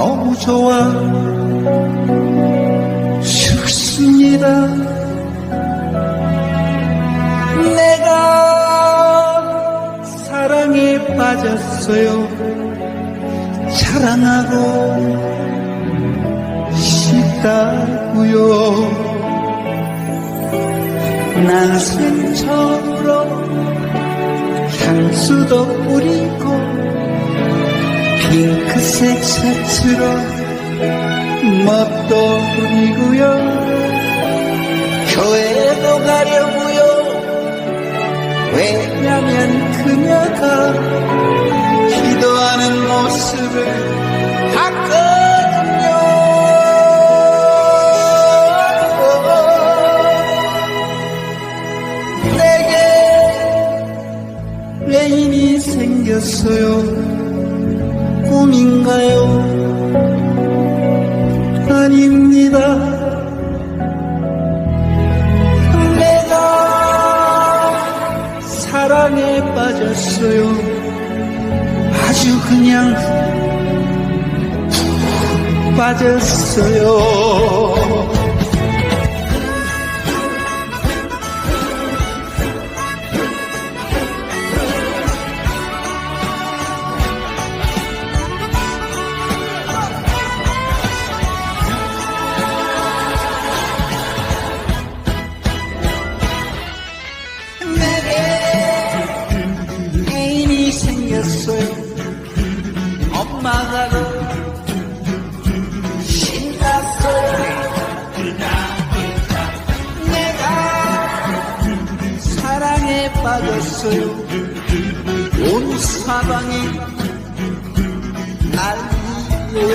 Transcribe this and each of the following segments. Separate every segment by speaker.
Speaker 1: 너무 좋아. 싫습니다. 내가 사랑에 빠졌어요. 사랑하고 싶다고요. 난생 처음으로 향수도 뿌리고 핑크색 셔츠로 멋도 부리고요. 교회도 가려고요. 왜냐면 그녀가 기도하는 모습을 빠졌어요. 내게 애인이 생겼어요 빠졌어요. 온 사방이 난리예요.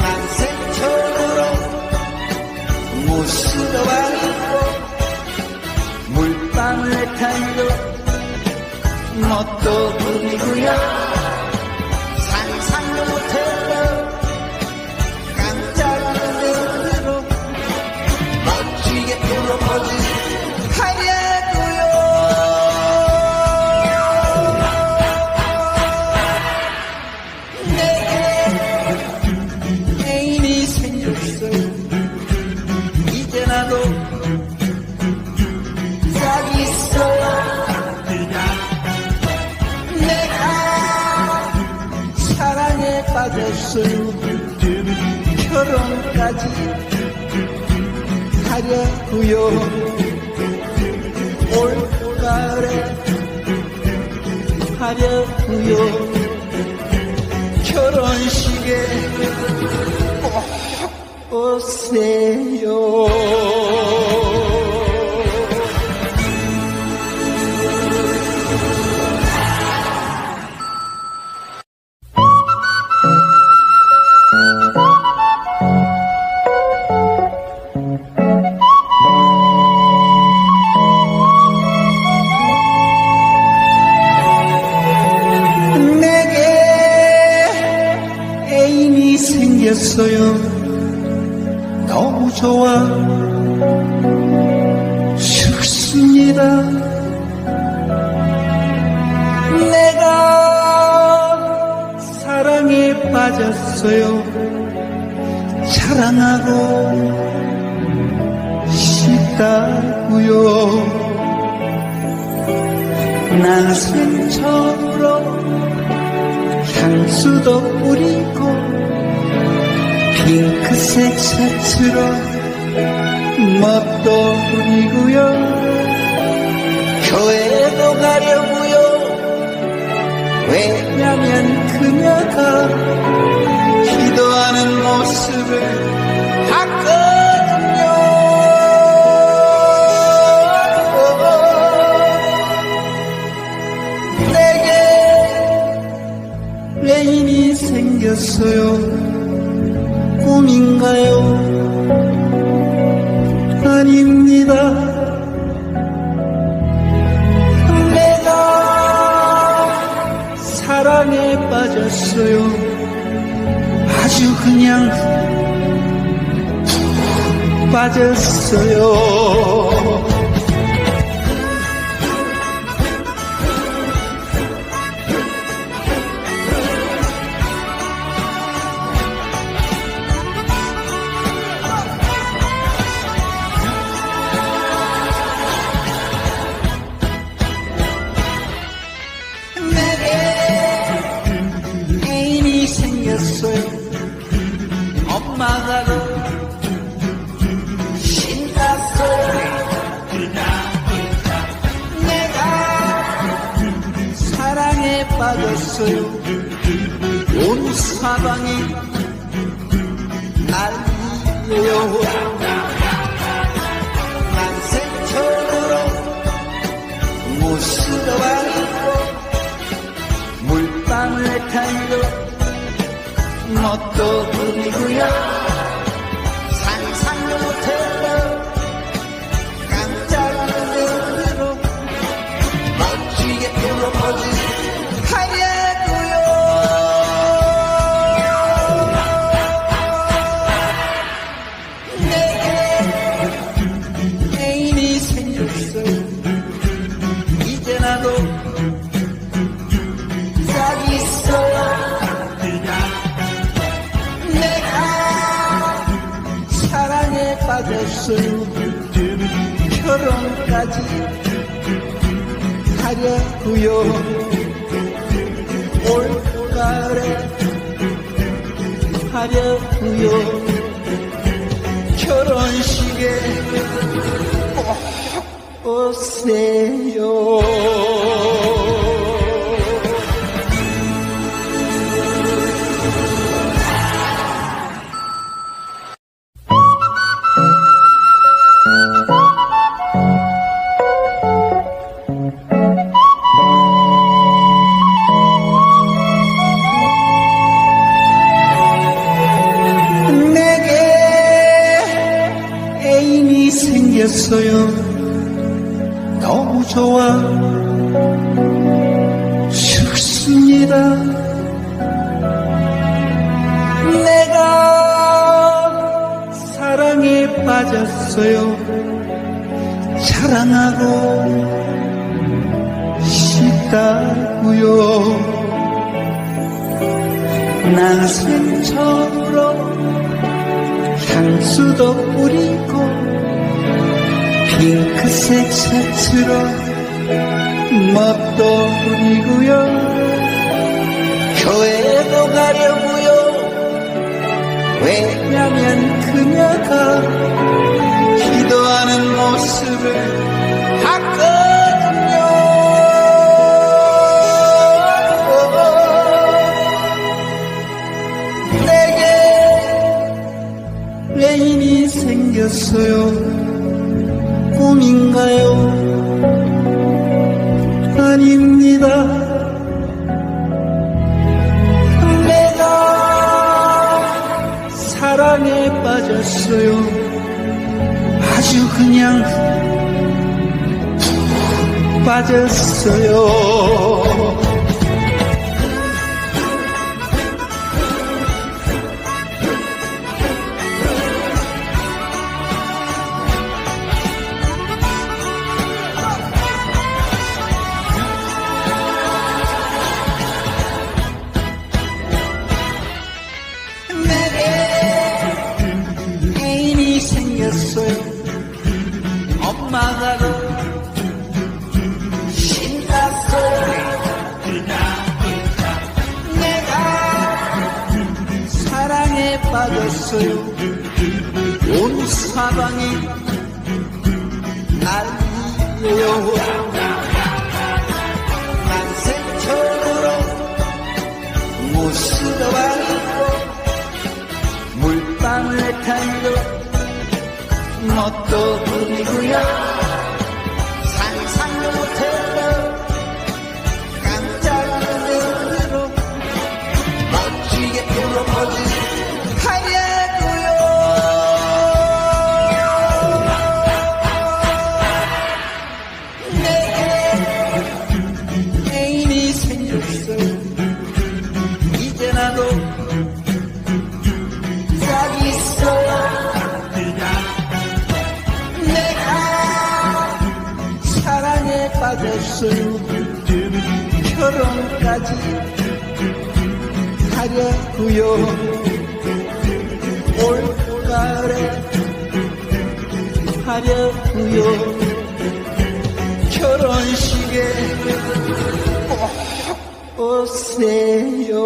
Speaker 1: 난생 처음으로 무스러 버리고 물방울 타이로 멋도 부리고요 빠졌어요 결혼까지 하려고요. 올 가을에 하려고요. 결혼식에 꼭 오세요 생겼어요. 너무 좋아. 싫습니다. 내가 사랑에 빠졌어요. 사랑하고 싶다고요. 난생 처음으로 향수도 뿌리고 핑크색 셔츠로 멋도 부리고요. 교회도 가려고요. 왜냐면 그녀가 기도하는 모습을 봤거 빠졌어요. 아주 그냥 푹 빠졌어요 빠졌어요. 온 사방이 난리예요. 만생처럼 무스가 물방울 타이로 뭣도 결혼까지 하려고요. 올 가을에 하려고요. 결혼식에 꼭 오세요 생겼어요. 너무 좋아. 죽습니다. 내가 사랑에 빠졌어요. 사랑하고 싶다고요. 난생 처음으로 향수도 뿌리고 핑크색 셔츠로 멋도 부리고요. 교회도 가려고요. 왜냐면 그녀가 기도하는 모습을 봤거든요. 내게 애인이 생겼어요 꿈인가요? 아닙니다. 내가 사랑에 빠졌어요. 아주 그냥 푹 빠졌어요 생겼어요. 엄마가 신났어요. 내가 사랑에 빠졌어요. 온 사방이 만생처럼 무스가 있고 물방울 부리고요 মত ভুলিয়া 빠졌어요 결혼까지 하려고요. 올 가을에 하려고요. 결혼식에 꼭 오세요